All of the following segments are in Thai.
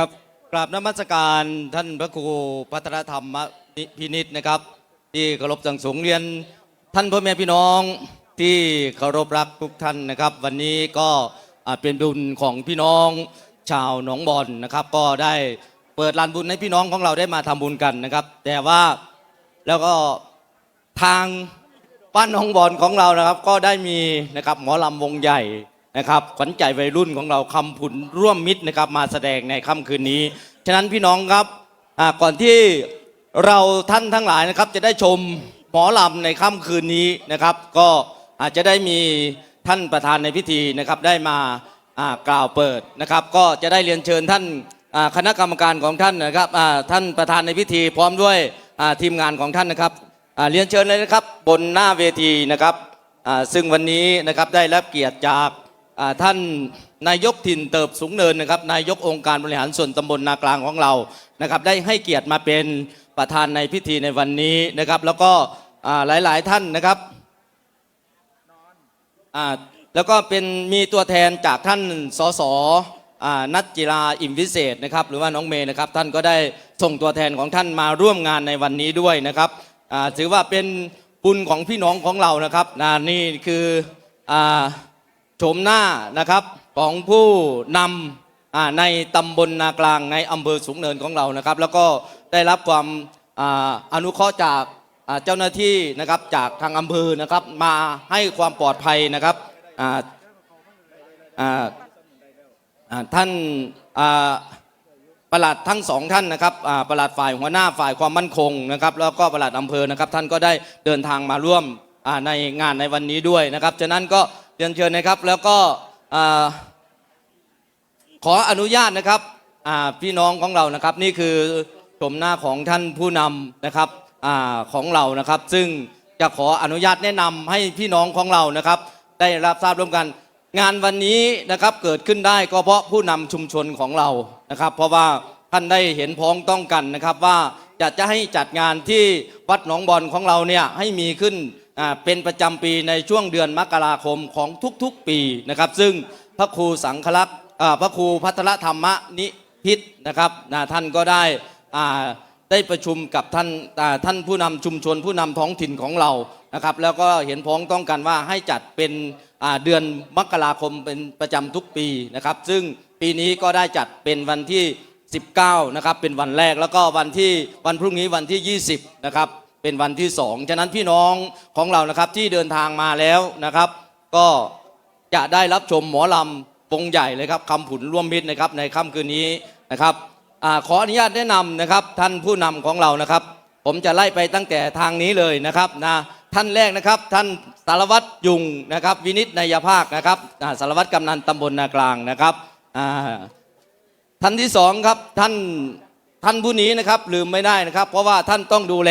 ครับกราบนมัสการท่านพระครูพัฒนธรรมพินิษนะครับ ที่เคารพสังสงเรียน ท่านพ่อแม่พี่น้องที่เคารพรักทุกท่านนะครับ วันนี้ก็เป็นบุญของพี่น้องชาวหนองบอนนะครับ ก็ได้เปิดลานบุญให้พี่น้องของเราได้มาทำบุญกันนะครับ แต่ว่าแล้วก็ทางบ้านหนองบอนของเรานะครับ ก็ได้มีนะครับหมอลำวงใหญ่ นะครับขวัญใจวัยรุ่นของเราคำผุนร่วมมิตรนะครับมาแสดงในค่ำคืนนี้ ฉะนั้นพี่น้องครับก่อนที่เราท่านทั้งหลายนะครับจะได้ชมหมอลำในค่ำคืนนี้นะครับ ก็อาจจะได้มีท่านประธานในพิธีนะครับได้มากล่าวเปิดนะครับ ก็จะได้เรียนเชิญท่านคณะกรรมการของท่านนะครับท่านประธานในพิธีพร้อมด้วยทีมงานของท่านนะครับเรียนเชิญเลยนะครับบนหน้าเวทีนะครับซึ่งวันนี้นะครับได้รับเกียรติจาก ท่านนายกถิ่นเติบสูงเนินนะครับนายกองค์การบริหารส่วนตำบลนากลางของเรานะครับได้ให้เกียรติมาเป็นประธานในพิธีในวันนี้นะครับ แล้วก็อ่าหลายๆท่านนะครับแล้วก็เป็นมีตัวแทนจากท่านสสนัทจิราอิมวิเศษนะครับหรือว่าน้องเมย์นะครับท่านก็ได้ส่งตัวแทนของท่านมาร่วมงานในวันนี้ด้วยนะครับถือว่าเป็นบุญของพี่น้องของเรานะครับนี่คือ อ่าโฉมหน้านะครับของผู้นำในตำบลนากลางในอำเภอสูงเนินของเรานะครับ แล้วก็ได้รับความอนุเคราะห์จากเจ้าหน้าที่นะครับจากทางอำเภอนะครับมาให้ความปลอดภัยนะครับท่านประหลัดทั้งสองท่านนะครับประหลัดฝ่ายหัวหน้าฝ่ายความมั่นคงนะครับ แล้วก็ประหลัดอำเภอนะครับท่านก็ได้เดินทางมาร่วมในงานในวันนี้ด้วยนะครับฉะนั้นก็ เรียนเชิญนะครับ แล้วก็ขออนุญาตนะครับพี่น้องของเรานะครับ นี่คือชมหน้าของท่านผู้นำนะครับอของเรานะครับ ซึ่งจะขออนุญาตแนะนำให้พี่น้องของเรานะครับ ได้รับทราบร่วมกัน งานวันนี้นะครับเกิดขึ้นได้ก็เพราะผู้นำชุมชนของเรานะครับ เพราะว่าท่านได้เห็นพ้องต้องกันนะครับ ว่าจะจะให้จัดงานที่วัดหนองบอลของเราเนี่ยให้มีขึ้น เป็นประจำปีในช่วงเดือนมกราคมของทุกๆปีนะครับ ซึ่งพระครูสังฆลักษณ์พระครูพัทรธรรมนิพิษนะครับท่านก็ได้ได้ประชุมกับท่านท่านผู้นำชุมชนผู้นำท้องถิ่นของเรานะครับ แล้วก็เห็นพ้องต้องกันว่าให้จัดเป็นเดือนมกราคมเป็นประจำทุกปีนะครับ ซึ่งปีนี้ก็ได้จัดเป็นวันที่ 19 นะครับ เป็นวันแรกแล้วก็วันที่วันพรุ่งนี้วันที่ 20 นะครับ เป็นวันที่สองฉะนั้นพี่น้องของเรานะครับที่เดินทางมาแล้วนะครับ ก็จะได้รับชมหมอลำวงใหญ่เลยครับคำผุนร่วมมิตรนะครับในค่ำคืนนี้นะครับอขออนุญาตแนะนำนะครับท่านผู้นำของเรานะครับ ผมจะไล่ไปตั้งแต่ทางนี้เลยนะครับนะท่านแรกนะครับท่านสารวัตรยุงนะครับวินิจนายภาคนะครับสารวัตรกำนันตำบลนากลางนะครับท่านที่สองครับท่านท่านผู้นี้นะครับลืมไม่ได้นะครับ เพราะว่าท่านต้องดูแล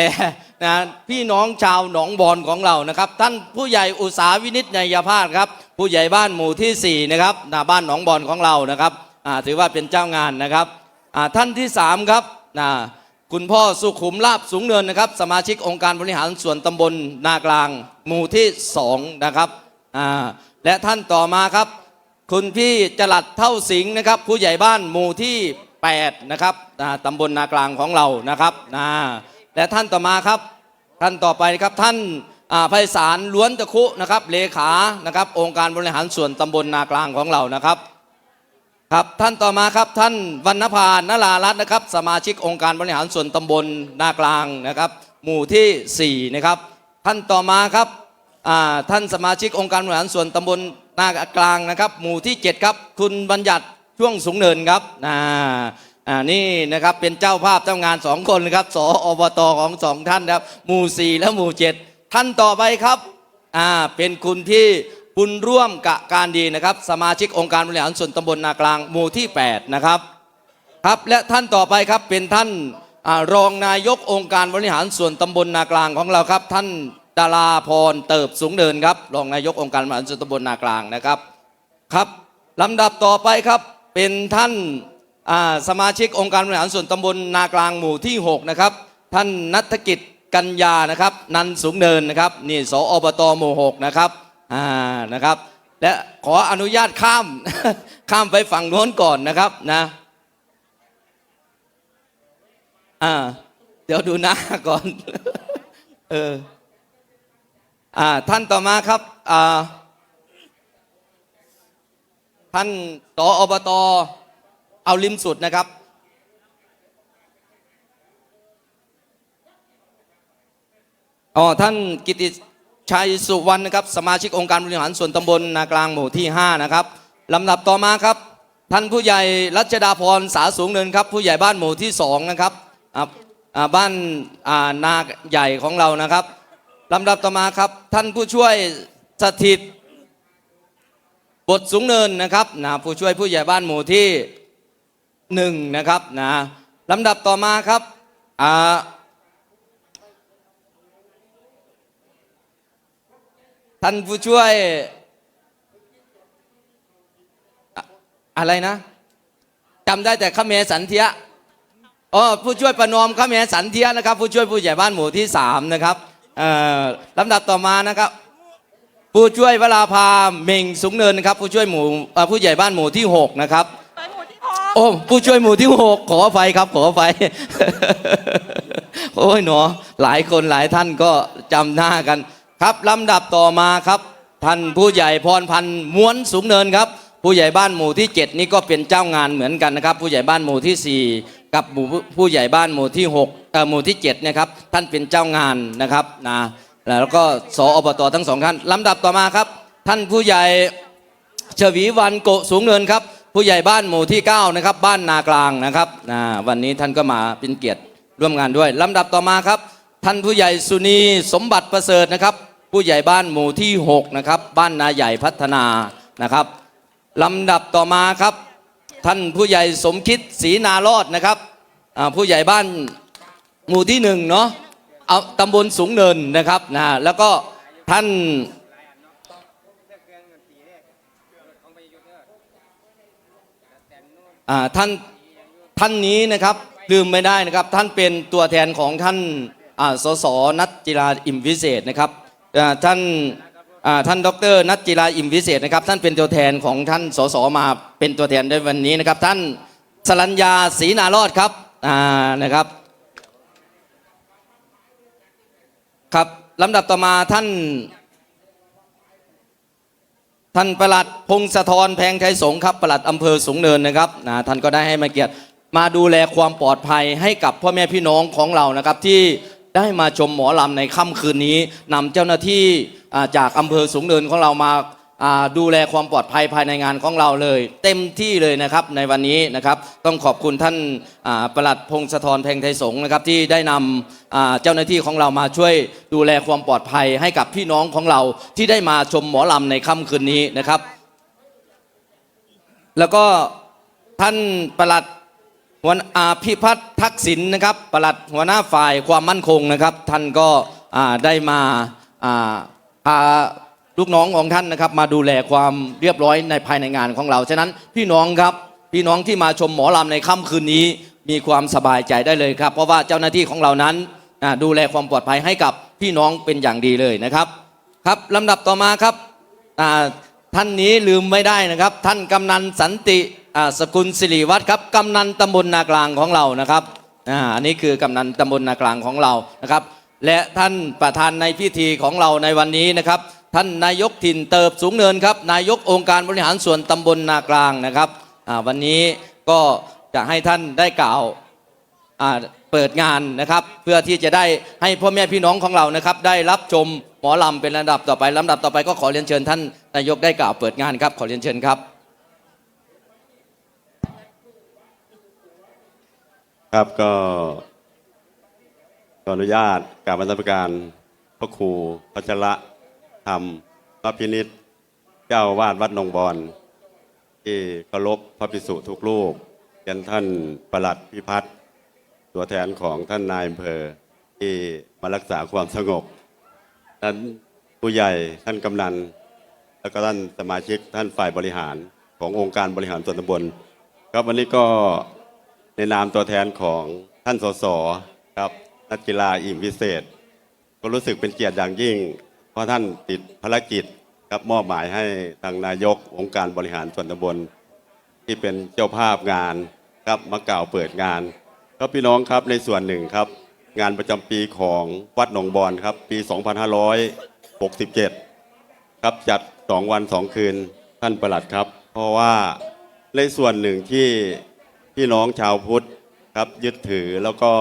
นะพี่น้องชาวหนองบอนของเรานะครับ ท่านผู้ใหญ่อุตสาวินิจนายภาคครับ ผู้ใหญ่บ้านหมู่ที่สี่นะครับนะบ้านหนองบอนของเรานะครับถือว่าเป็นเจ้างานนะครับท่านที่สามครับนะคุณพ่อสุขุมลาบสูงเนินนะครับ สมาชิกองค์การบริหารส่วนตำบลนากลาง หมู่ที่สองนะครับและท่านต่อมาครับ คุณพี่จลัดเท่าสิงห์นะครับ ผู้ใหญ่บ้านหมู่ที่8นะครับตำบลนากลางของเรานะครับนะ และท่านต่อมาครับ ท่านต่อไปครับท่านไพศาลล้วนตะคุนะครับเลขานะครับองค์การบริหารส่วนตำบลนากลางของเรานะครับครับท่านต่อมาครับท่านวรรณพานรารัตน์นะครับ สมาชิกองค์การบริหารส่วนตำบลนากลางนะครับ หมู่ที่4นะครับท่านต่อมาครับท่านสมาชิกองค์การบริหารส่วนตำบลนากลางนะครับ หมู่ที่ 7 ครับ คุณบัญญัติช่วงสูงเนินครับ อ่านี่นะครับเป็นเจ้าภาพเจ้างานสองคนนะครับสออบตของสองท่านครับ หมู่4และหมู่7ท่านต่อไปครับอ่าเป็นคุณที่บุญร่วมกะการดีนะครับ สมาชิกองค์การบริหารส่วนตำบลนากลางหมู่ที่ 8 นะครับครับและท่านต่อไปครับเป็นท่านอารองนายกองค์การบริหารส่วนตำบลนากลางของเราครับ ท่านดาราพรเติบสูงเดินครับรองนายกองค์การบริหารส่วนตำบลนากลางนะครับครับลำดับต่อไปครับเป็นท่าน สมาชิกองค์การบริหารส่วนตำบลนากลางหมู่ที่6นะครับท่านนัฐกิจกัญญานะครับนันสูงเนินนะครับนี่สอบตหมู่6นะครับอ่านะครับและขออนุญาตข้ามข้ามไปฝั่งโน้นก่อนนะครับนะอ่าเดี๋ยวดูหน้าก่อนเอออ่าท่านต่อมาครับอ่าท่านสออบต เอาริมสุดนะครับ อ๋อ ท่านกิติชัยสุวรรณนะครับ สมาชิกองค์การบริหารส่วนตำบลนากลางหมู่ที่ 5 นะครับลำดับต่อมาครับ ท่านผู้ใหญ่รัชดาพรสาสูงเนินครับ ผู้ใหญ่บ้านหมู่ที่ 2 นะครับบ้านานาใหญ่ของเรานะครับลำดับต่อมาครับ ท่านผู้ช่วยสถิตบทสูงเนินนะครับนะผู้ช่วยผู้ใหญ่บ้านหมู่ที่ หนึ่งนะครับนะลำดับต่อมาครับอ่าท่านผู้ช่วย อะไรนะจำได้แต่ขเมสันเทียอ๋อผู้ช่วยประนอมขเมสันเทียนะครับ ผู้ช่วยผู้ใหญ่บ้านหมู่ที่สามนะครับลำดับต่อมานะครับ ผู้ช่วยวราภาเม่งสูงเนินนะครับ ผู้ช่วยหมู่ผู้ใหญ่บ้านหมู่ที่ 6 นะครับ โอ้ผู้ช่วยหมู่ที่6ขออภัยครับขออภัยโอ้ยหนอหลายคนหลายท่านก็จำหน้ากัน ครับลำดับต่อมาครับ ท่านผู้ใหญ่พรพันธ์ม้วนสูงเนินครับ ผู้ใหญ่บ้านหมู่ที่ 7 นี่ก็เป็นเจ้างานเหมือนกันนะครับ ผู้ใหญ่บ้านหมู่ที่ 4 กับหมู่ผู้ใหญ่บ้านหมู่ที่6เอ่อหมู่ที่7นะครับท่านเป็นเจ้างานนะครับนะแล้วก็สออบตทั้งสองท่านลำดับต่อมาครับ ท่านผู้ใหญ่ชวีวันโกสูงเนินครับ ผู้ใหญ่บ้านหมู่ที่ 9 นะครับ บ้านนากลางนะครับวันนี้ท่านก็มาเป็นเกียรติร่วมงานด้วยลำดับต่อมาครับ ท่านผู้ใหญ่สุนีสมบัติประเสริฐนะครับ ผู้ใหญ่บ้านหมู่ที่ 6 นะครับ บ้านนาใหญ่พัฒนานะครับลำดับต่อมาครับ ท่านผู้ใหญ่สมคิดศรีนารอดนะครับผู้ใหญ่บ้านหมู่ที่หนึ่งเนาะเอาตำบลสูงเนินนะครับนะแล้วก็ท่าน อ่า ท่านท่านนี้นะครับลืมไม่ได้นะครับ ท่านเป็นตัวแทนของท่านอสสนัทจิราอิมวิเศษนะครับท่านท่านดรนัทจิราอิมวิเศษนะครับ ท่านเป็นตัวแทนของท่านสสมาเป็นตัวแทนในวันนี้นะครับ ท่านสรัญญาศรีนารอดครับนะครับครับลำดับต่อมาท่าน ท่านประหลัดพงศธรแพงไทยสงฆ์ครับประหลัดอำเภอสูงเนินนะครับนะท่านก็ได้ให้มาเกียรติมาดูแลความปลอดภัยให้กับพ่อแม่พี่น้องของเรานะครับที่ได้มาชมหมอลำในค่ำคืนนี้นำเจ้าหน้าที่จากอำเภอสูงเนินของเรามา ดูแลความปลอดภัยภายในงานของเราเลย เต็มที่เลยนะครับในวันนี้นะครับต้องขอบคุณท่านประหลัดพงศธรแพงไทยสงนะครับที่ได้นำอ่าเจ้าหน้าที่ของเรามาช่วยดูแลความปลอดภัยให้กับพี่น้องของเราที่ได้มาชมหมอลำในค่ำคืนนี้นะครับ แล้วก็ท่านประหลัดหัวหน้าอ่าพิพัฒน์ทักษิณนะครับประหลัดหัวหน้าฝ่ายความมั่นคงนะครับ ท่านก็ได้มาพา ลูกน้องของท่านนะครับ มาดูแลความเรียบร้อยในภายในงานของเรา ฉะนั้นพี่น้องครับ พี่น้องที่มาชมหมอลำในค่ำคืนนี้ มีความสบายใจได้เลยครับ เพราะว่าเจ้าหน้าที่ของเรานั้นดูแลความปลอดภัยให้กับพี่น้องเป็นอย่างดีเลยนะครับครับลำดับต่อมาครับท่านนี้ลืมไม่ได้นะครับ ท่านกำนันสันติสกุลสิริวัฒน์ครับกำนันตำบลนากลางของเรานะครับอ่าอันนี้คือกำนันตำบลนากลางของเรานะครับ และท่านประธานในพิธีของเราในวันนี้นะครับ ท่านนายกถิ่นเติบสูงเนินครับ นายกองค์การบริหารส่วนตำบลนากลางนะครับวันนี้ก็จะให้ท่านได้กล่าวเปิดงานนะครับ เพื่อที่จะได้ให้พ่อแม่พี่น้องของเรานะครับ ได้รับชมหมอลำเป็นลำดับต่อไปลำดับต่อไปก็ขอเรียนเชิญท่านนายกได้กล่าวเปิดงานครับ ขอเรียนเชิญครับ ครับก็ขออนุญาตกราบบรรณาการพระครูพัชระ ธรรมพระพินิษเจ้าวาดวัดหนองบอนที่เคารพพระภิกษุทุกรูปยันท่านประหลัดพิพัฒน์ตัวแทนของท่านนายอำเภอที่มารักษาความสงบท่านผู้ใหญ่ท่านกำนัน แล้วก็ท่านสมาชิกท่านฝ่ายบริหารขององค์การบริหารส่วนตำบลครับวันนี้ก็ในนามตัวแทนของท่านสสครับนักกีฬาอิ่มวิเศษ ก็รู้สึกเป็นเกียรติอย่างยิ่ง เพราะท่านติดภารกิจครับมอบหมายให้ทางนายกองค์การบริหารส่วนตำบลที่เป็นเจ้าภาพงานครับมากล่าวเปิดงานครับพี่น้องครับในส่วนหนึ่งครับ งานประจำปีของวัดหนองบอนครับปี 2567 ครับจัด 2 วัน 2 คืนท่านประหลัดครับ เพราะว่าในส่วนหนึ่งที่พี่น้องชาวพุทธครับยึดถือแล้วก็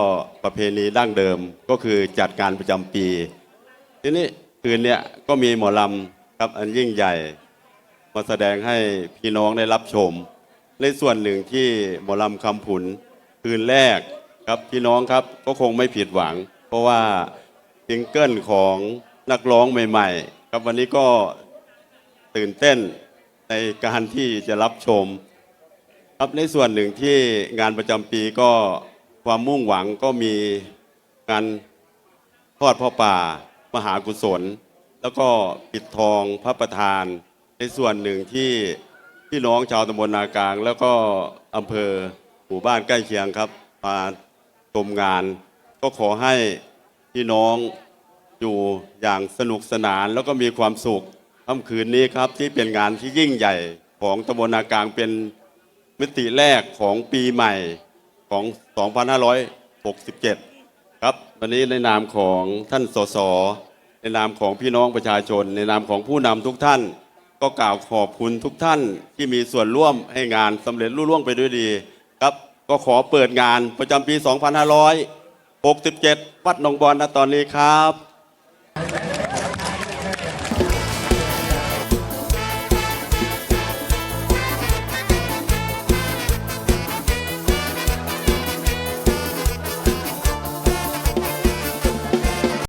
ประเพณีดั้งเดิมก็คือจัดการประจำปี ทีนี้ คืนเนี้ยก็มีหมอลำครับอันยิ่งใหญ่ มาแสดงให้พี่น้องได้รับชม ในส่วนหนึ่งที่หมอลำคำผุนคืนแรกครับพี่น้องครับก็คงไม่ผิดหวัง เพราะว่าซิงเกิลของนักร้องใหม่ๆ ครับวันนี้ก็ตื่นเต้นในการที่จะรับชม ครับในส่วนหนึ่งที่งานประจำปีก็ความมุ่งหวังก็มีงานทอดพ่อป่า มหากุศล แล้วก็ปิดทองพระประธาน ในส่วนหนึ่งที่พี่น้องชาวตำบลนากลาง แล้วก็อำเภอหมู่บ้านใกล้เคียงครับมาชมงาน ก็ขอให้พี่น้องอยู่อย่างสนุกสนานแล้วก็มีความสุขค่ำคืนนี้ครับที่เป็นงานที่ยิ่งใหญ่ของตำบลนากลางเป็นมิติแรกของปีใหม่ของ 2567 ครับวันนี้ในนามของท่านสสในนามของพี่น้องประชาชน ในนามของผู้นำทุกท่าน ก็กล่าวขอบคุณทุกท่านที่มีส่วนร่วมให้งานสำเร็จรุ่ล่วงไปด้วยดี ครับก็ขอเปิดงานประจำปี 2567 วัดหนองบอนณตอนนี้ครับ